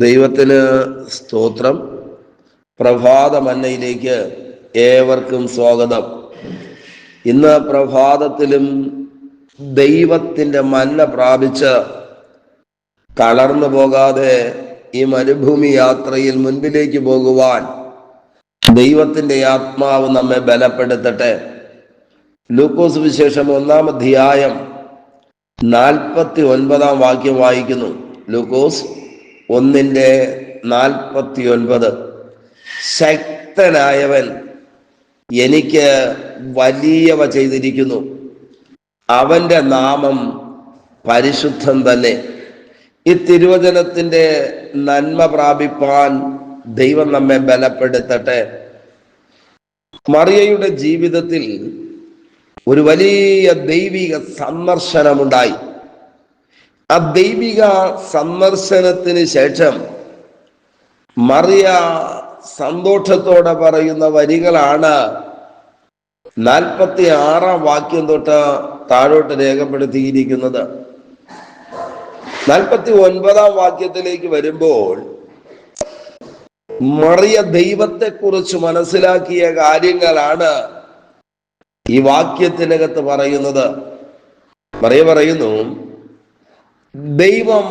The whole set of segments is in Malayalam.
ദൈവത്തിന് സ്തോത്രം. പ്രഭാത മന്നയിലേക്ക് ഏവർക്കും സ്വാഗതം. ഇന്ന് പ്രഭാതത്തിലും ദൈവത്തിന്റെ മന്ന പ്രാപിച്ച് തളർന്നു പോകാതെ ഈ മരുഭൂമി യാത്രയിൽ മുൻപിലേക്ക് പോകുവാൻ ദൈവത്തിന്റെ ആത്മാവ് നമ്മെ ബലപ്പെടുത്തട്ടെ. ലൂക്കോസ് വിശേഷം ഒന്നാം അധ്യായം നാൽപ്പത്തി ഒൻപതാം വാക്യം വായിക്കുന്നു. ലൂക്കോസ് ഒന്നിന്റെ നാൽപ്പത്തി ഒൻപത് ശക്തനായവൻ എനിക്ക് വലിയവ ചെയ്തിരിക്കുന്നു. അവന്റെ നാമം പരിശുദ്ധം തന്നെ. ഈ തിരുവചനത്തിന്റെ നന്മ പ്രാപിപ്പാൻ ദൈവം നമ്മെ ബലപ്പെടുത്തട്ടെ. മറിയയുടെ ജീവിതത്തിൽ ഒരു വലിയ ദൈവിക സന്ദർശനമുണ്ടായി. ആ ദൈവിക സന്ദർശനത്തിന് ശേഷം മറിയ സന്തോഷത്തോടെ പറയുന്ന വരികളാണ് നാൽപ്പത്തി ആറാം വാക്യം തൊട്ട് താഴോട്ട് രേഖപ്പെടുത്തിയിരിക്കുന്നത്. നാൽപ്പത്തി ഒൻപതാം വാക്യത്തിലേക്ക് വരുമ്പോൾ മറിയ ദൈവത്തെക്കുറിച്ച് മനസ്സിലാക്കിയ കാര്യങ്ങളാണ് ഈ വാക്യത്തിനകത്ത് പറയുന്നത്. മറിയ പറയുന്നു ദൈവം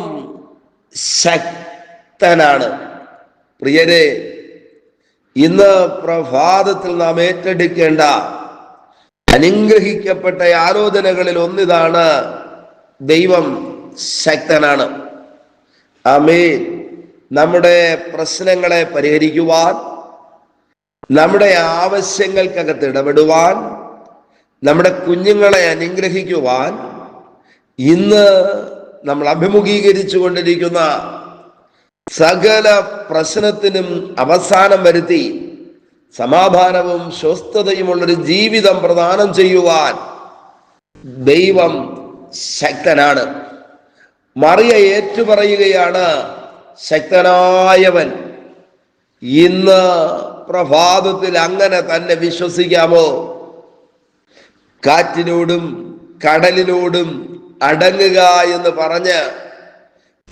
ശക്തനാണ്. പ്രിയരെ ഇന്ന് പ്രഭാതത്തിൽ നാം ഏറ്റെടുക്കേണ്ട അനുഗ്രഹിക്കപ്പെട്ട ആലോചനകളിൽ ഒന്നിതാണ് ദൈവം ശക്തനാണ്. ആമേ നമ്മുടെ പ്രശ്നങ്ങളെ പരിഹരിക്കുവാൻ നമ്മുടെ ആവശ്യങ്ങൾക്കകത്ത് ഇടപെടുവാൻ നമ്മുടെ കുഞ്ഞുങ്ങളെ അനുഗ്രഹിക്കുവാൻ ഇന്ന് നമ്മൾ അഭിമുഖീകരിച്ചു കൊണ്ടിരിക്കുന്ന സകല പ്രശ്നത്തിനും അവസാനം വരുത്തി സമാധാനവും സ്വസ്ഥതയുമുള്ളൊരു ജീവിതം പ്രദാനം ചെയ്യുവാൻ ദൈവം ശക്തനാണ്. മറിയ ഏറ്റുപറയുകയാണ് ശക്തനായവൻ ഇന്ന് പ്രഭാതത്തിൽ അങ്ങനെ തന്നെ വിശ്വസിക്കാമോ? കാറ്റിനോടും കടലിനോടും അടങ്ങുക എന്ന് പറഞ്ഞ്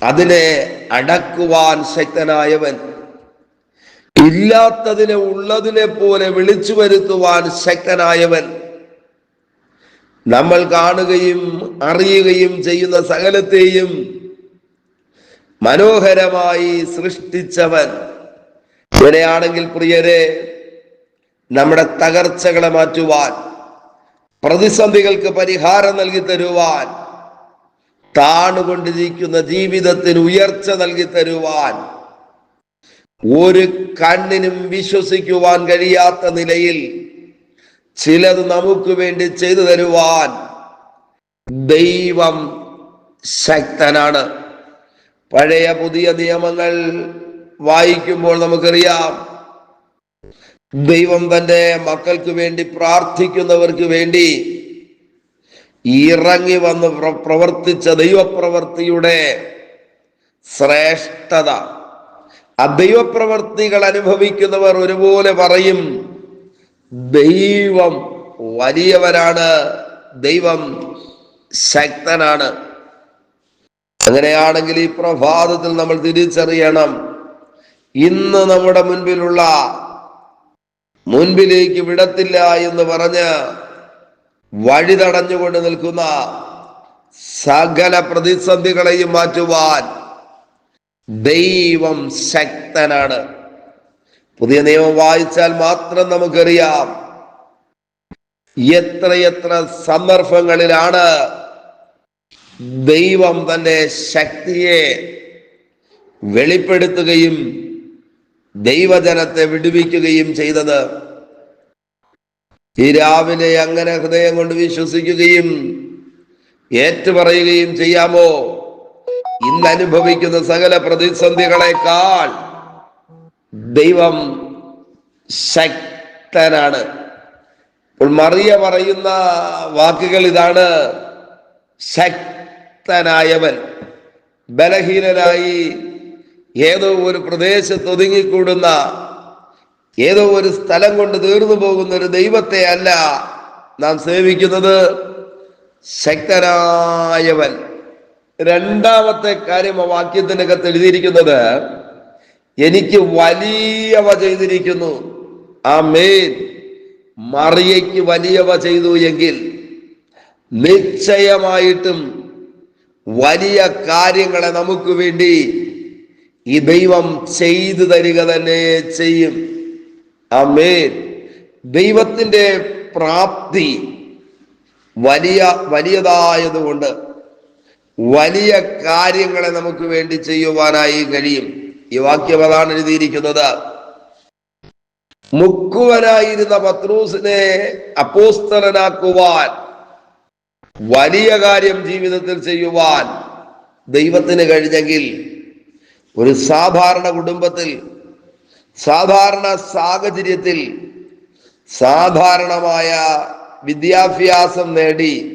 അതിനെ അടക്കുവാൻ ശക്തനായവൻ. ഇല്ലാത്തതിനെ ഉള്ളതിനെ പോലെ വിളിച്ചു വരുത്തുവാൻ ശക്തനായവൻ. നമ്മൾ കാണുകയും അറിയുകയും ചെയ്യുന്ന സകലത്തെയും മനോഹരമായി സൃഷ്ടിച്ചവൻ. ഇവനെയാണെങ്കിൽ പ്രിയരെ നമ്മുടെ തകർച്ചകളെ മാറ്റുവാൻ പ്രതിസന്ധികൾക്ക് പരിഹാരം നൽകി തരുവാൻ താണുകൊണ്ടിരിക്കുന്ന ജീവിതത്തിന് ഉയർച്ച നൽകി തരുവാൻ ഒരു കണ്ണിനും വിശ്വസിക്കുവാൻ കഴിയാത്ത നിലയിൽ ചിലത് നമുക്ക് വേണ്ടി ചെയ്തു തരുവാൻ ദൈവം ശക്തനാണ്. പഴയ പുതിയ നിയമങ്ങൾ വായിക്കുമ്പോൾ നമുക്കറിയാം ദൈവം തന്റെ മക്കൾക്ക് വേണ്ടി പ്രാർത്ഥിക്കുന്നവർക്ക് വേണ്ടി ഇറങ്ങി വന്ന് പ്രവർത്തിച്ച ദൈവപ്രവർത്തിയുടെ ശ്രേഷ്ഠത. ആ ദൈവപ്രവർത്തികൾ അനുഭവിക്കുന്നവർ ഒരുപോലെ പറയും ദൈവം വലിയവരാണ് ദൈവം ശക്തനാണ്. അങ്ങനെയാണെങ്കിൽ ഈ പ്രഭാതത്തിൽ നമ്മൾ തിരിച്ചറിയണം ഇന്ന് നമ്മുടെ മുൻപിലുള്ള മുൻപിലേക്ക് വിടത്തില്ല എന്ന് പറഞ്ഞ് വഴി തടഞ്ഞുകൊണ്ട് നിൽക്കുന്ന സകല പ്രതിസന്ധികളെയും മാറ്റുവാൻ ദൈവം ശക്തനാണ്. പുതിയ നിയമം വായിച്ചാൽ മാത്രം നമുക്കറിയാം എത്രയെത്ര സന്ദർഭങ്ങളിലാണ് ദൈവം തന്റെ ശക്തിയെ വെളിപ്പെടുത്തുകയും ദൈവജനത്തെ വിടുവിക്കുകയും ചെയ്തത്. ഈ രാവിലെ അങ്ങനെ ഹൃദയം കൊണ്ട് വിശ്വസിക്കുകയും ഏറ്റുപറയുകയും ചെയ്യാമോ? ഇന്ന് അനുഭവിക്കുന്ന സകല പ്രതിസന്ധികളെക്കാൾ ദൈവം ശക്തനാണ്. ഇപ്പോൾ മറിയ പറയുന്ന വാക്കുകൾ ഇതാണ്. ശക്തനായവൻ ബലഹീനനായി ഏതോ ഒരു പ്രദേശത്ത് ഒതുങ്ങിക്കൂടുന്ന ഏതോ ഒരു സ്ഥലം കൊണ്ട് തീർന്നു പോകുന്ന ഒരു ദൈവത്തെ അല്ല നാം സേവിക്കുന്നത്. ശക്തനായവൻ. രണ്ടാമത്തെ കാര്യം ആ വാക്യത്തിനകത്ത് എഴുതിയിരിക്കുന്നത് എനിക്ക് വലിയവ ചെയ്തിരിക്കുന്നു. ആ മേൻ മറിയയ്ക്ക് വലിയവ ചെയ്തു എങ്കിൽ നിശ്ചയമായിട്ടും വലിയ കാര്യങ്ങളെ നമുക്ക് വേണ്ടി ഈ ദൈവം ചെയ്തു തരിക തന്നെ ചെയ്യും. അമേൻ ദൈവത്തിന്റെ പ്രാപ്തി വലിയ വലിയതായതുകൊണ്ട് വലിയ കാര്യങ്ങളെ നമുക്ക് വേണ്ടി ചെയ്യുവാനായി കഴിയും. ഈ വാക്യം അതാണ് എഴുതിയിരിക്കുന്നത്. മുക്കുവനായിരുന്ന പത്രൂസിനെ അപ്പോസ്തലനാക്കുവാൻ വലിയ കാര്യം ജീവിതത്തിൽ ചെയ്യുവാൻ ദൈവത്തിന് കഴിഞ്ഞെങ്കിൽ ഒരു സാധാരണ കുടുംബത്തിൽ സാധാരണ സാഹചര്യത്തിൽ സാധാരണമായ വിദ്യാഭ്യാസം നേടി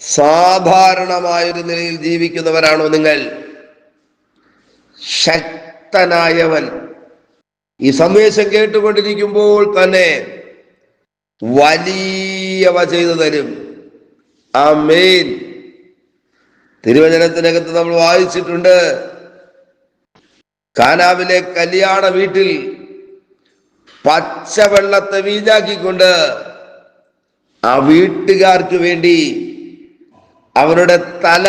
സാധാരണമായൊരു നിലയിൽ ജീവിക്കുന്നവരാണോ നിങ്ങൾ? ശക്തനായവൻ. ഈ സന്ദേശം കേട്ടുകൊണ്ടിരിക്കുമ്പോൾ തന്നെ വലിയവ ചെയ്തു തരും. ആ മെയിൻ തിരുവചനത്തിനകത്ത് നമ്മൾ വായിച്ചിട്ടുണ്ട്. കാനാവിലെ കല്യാണ വീട്ടിൽ പച്ചവെള്ളത്തെ വീഞ്ഞാക്കിക്കൊണ്ട് ആ വീട്ടുകാർക്ക് വേണ്ടി അവരുടെ തല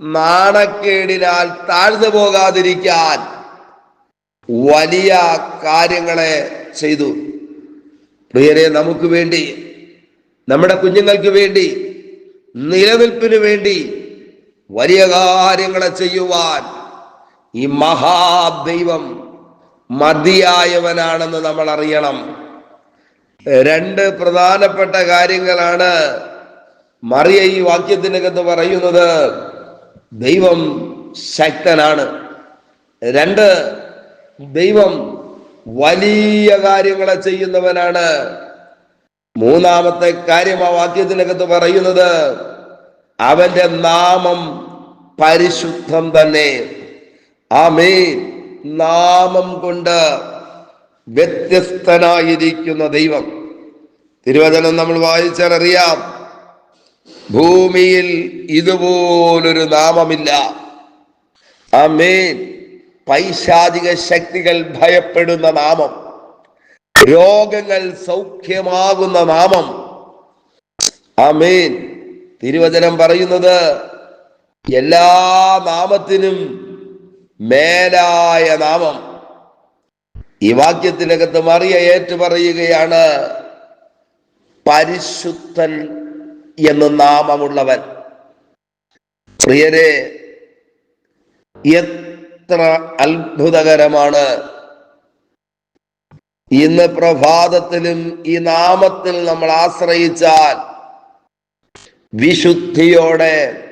നാണക്കേടിനാൽ താഴ്ന്നു പോകാതിരിക്കാൻ വലിയ കാര്യങ്ങളെ ചെയ്തു. പ്രിയരെ നമുക്ക് വേണ്ടി നമ്മുടെ കുഞ്ഞുങ്ങൾക്ക് വേണ്ടി നിലനിൽപ്പിന് വേണ്ടി വലിയ കാര്യങ്ങളെ ചെയ്യുവാൻ ഈ മഹാദൈവം മതിയായവനാണെന്ന് നമ്മൾ അറിയണം രണ്ട് പ്രധാനപ്പെട്ട കാര്യങ്ങളാണ് മറിയ ഈ വാക്യത്തിനകത്ത് പറയുന്നത്. ദൈവം ശക്തനാണ്. രണ്ട് ദൈവം വലിയ കാര്യങ്ങളെ ചെയ്യുന്നവനാണ്. മൂന്നാമത്തെ കാര്യം ആ വാക്യത്തിനകത്ത് പറയുന്നത് അവന്റെ നാമം പരിശുദ്ധം തന്നെ. ആമേ നാമം കൊണ്ട് വ്യത്യസ്തനായിരിക്കുന്ന ദൈവം. തിരുവചനം നമ്മൾ വായിച്ചാൽ അറിയാം. ഭൂമിയിൽ ഇതുപോലൊരു നാമമില്ല. ആമേൻ. പൈശാചിക ശക്തികൾ ഭയപ്പെടുന്ന നാമം. രോഗങ്ങൾ സൗഖ്യമാകുന്ന നാമം. ആമേൻ. തിരുവചനം പറയുന്നത് എല്ലാ നാമത്തിനും മേലായ നാമം. ഈ വാക്യത്തിനകത്ത് മറിയ ഏറ്റുപറയുകയാണ് പരിശുദ്ധൻ എന്ന് നാമമുള്ളവൻ. പ്രിയരെ എത്ര അത്ഭുതകരമാണ്. ഇന്ന് പ്രഭാതത്തിലും ഈ നാമത്തിൽ നമ്മൾ ആശ്രയിച്ചാൽ വിശുദ്ധിയോടെ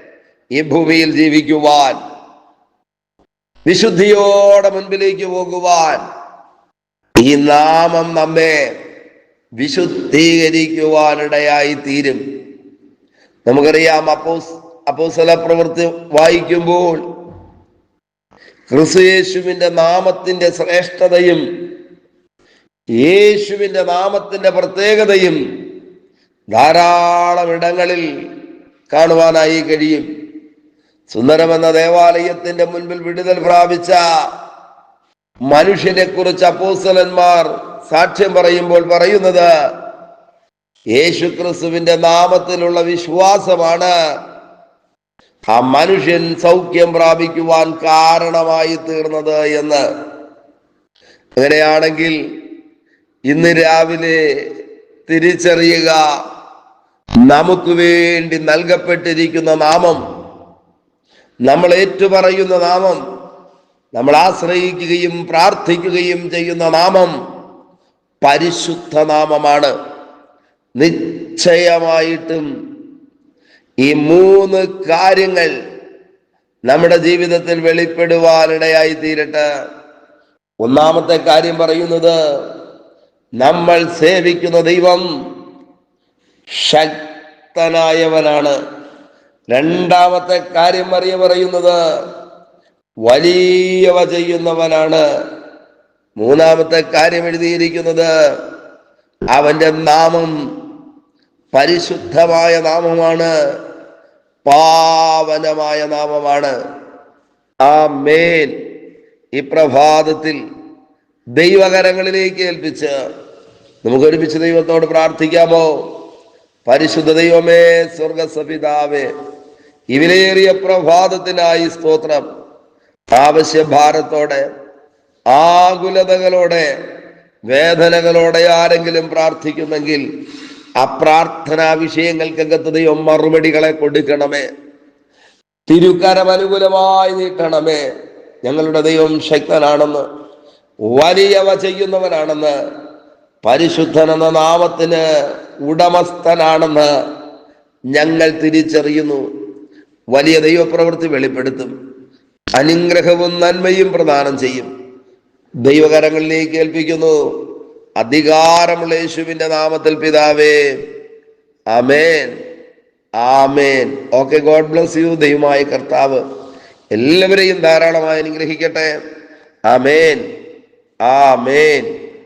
ഈ ഭൂമിയിൽ ജീവിക്കുവാൻ വിശുദ്ധിയോടെ മുൻപിലേക്ക് പോകുവാൻ ഈ നാമം നമ്മെ വിശുദ്ധീകരിക്കുവാനിടയായി തീരും നമുക്കറിയാം അപ്പോസ് അപ്പോസല പ്രവൃത്തി വായിക്കുമ്പോൾ ക്രിസ്തുയേശുവിന്റെ നാമത്തിന്റെ ശ്രേഷ്ഠതയും യേശുവിന്റെ നാമത്തിന്റെ പ്രത്യേകതയും ധാരാളം ഇടങ്ങളിൽ കാണുവാനായി കഴിയും. സുന്ദരമെന്ന ദേവാലയത്തിന്റെ മുൻപിൽ വിടുതൽ പ്രാപിച്ച മനുഷ്യനെ കുറിച്ച് അപ്പോസ്തലന്മാർ സാക്ഷ്യം പറയുമ്പോൾ പറയുന്നത് യേശുക്രിസ്തുവിന്റെ നാമത്തിലുള്ള വിശ്വാസമാണ്. ആ മനുഷ്യൻ സൗഖ്യം പ്രാപിക്കുവാൻ കാരണമായി തീർന്നത് എന്ന്. അങ്ങനെയാണെങ്കിൽ ഇന്ന് രാവിലെ തിരിച്ചറിയുക നമുക്ക് വേണ്ടി നൽകപ്പെട്ടിരിക്കുന്ന നാമം നമ്മൾ ഏറ്റുപറയുന്ന നാമം നമ്മൾ ആശ്രയിക്കുകയും പ്രാർത്ഥിക്കുകയും ചെയ്യുന്ന നാമം പരിശുദ്ധ നാമമാണ്. നിശ്ചയമായിട്ടും ഈ മൂന്ന് കാര്യങ്ങൾ നമ്മുടെ ജീവിതത്തിൽ വെളിപ്പെടുവാനിടയായി തീരട്ടെ ഒന്നാമത്തെ കാര്യം പറയുന്നത് നമ്മൾ സേവിക്കുന്ന ദൈവം ശക്തനായവനാണ്. രണ്ടാമത്തെ കാര്യം അറിയ പറയുന്നത് വലിയവ ചെയ്യുന്നവനാണ്. മൂന്നാമത്തെ കാര്യം എഴുതിയിരിക്കുന്നത് അവന്റെ നാമം പരിശുദ്ധമായ നാമമാണ് പാവനമായ നാമമാണ്. ആ മേൻ ഈ പ്രഭാതത്തിൽ ദൈവകരങ്ങളിലേക്ക് ഏൽപ്പിച്ച് നമുക്ക് ഒരുമിച്ച് ദൈവത്തോട് പ്രാർത്ഥിക്കാമോ? പരിശുദ്ധ ദൈവമേ സ്വർഗസപിതാവേ ഈ വിലയേറിയ പ്രഭാതത്തിനായി സ്തോത്രം. ആവശ്യഭാരത്തോടെ ആകുലതകളോടെ വേദനകളോടെ ആരെങ്കിലും പ്രാർത്ഥിക്കുന്നെങ്കിൽ അപ്രാർത്ഥനാ പ്രാർത്ഥനാ വിഷയങ്ങൾക്കകത്ത് ദൈവം മറുപടികളെ കൊടുക്കണമേ. തിരുക്കരം അനുകൂലമായി നീട്ടണമേ. ഞങ്ങളുടെ ദൈവം ശക്തനാണെന്ന് വലിയവ ചെയ്യുന്നവനാണെന്ന് പരിശുദ്ധനെന്ന നാമത്തിന് ഉടമസ്ഥനാണെന്ന് ഞങ്ങൾ തിരിച്ചറിയുന്നു. വലിയ ദൈവപ്രവൃത്തി വെളിപ്പെടുത്തും. അനുഗ്രഹവും നന്മയും പ്രദാനം ചെയ്യും. ദൈവകരങ്ങളിലേക്ക് ഏൽപ്പിക്കുന്നു. അധികാരമുള്ള യേശുവിന്റെ നാമത്തിൽ പിതാവേ. Amen amen. Okay God bless you ദൈവമായ കർത്താവ്. എല്ലാവരെയും ധാരാളമായി അനുഗ്രഹിക്കട്ടെ. ആമേൻ. ആമേൻ.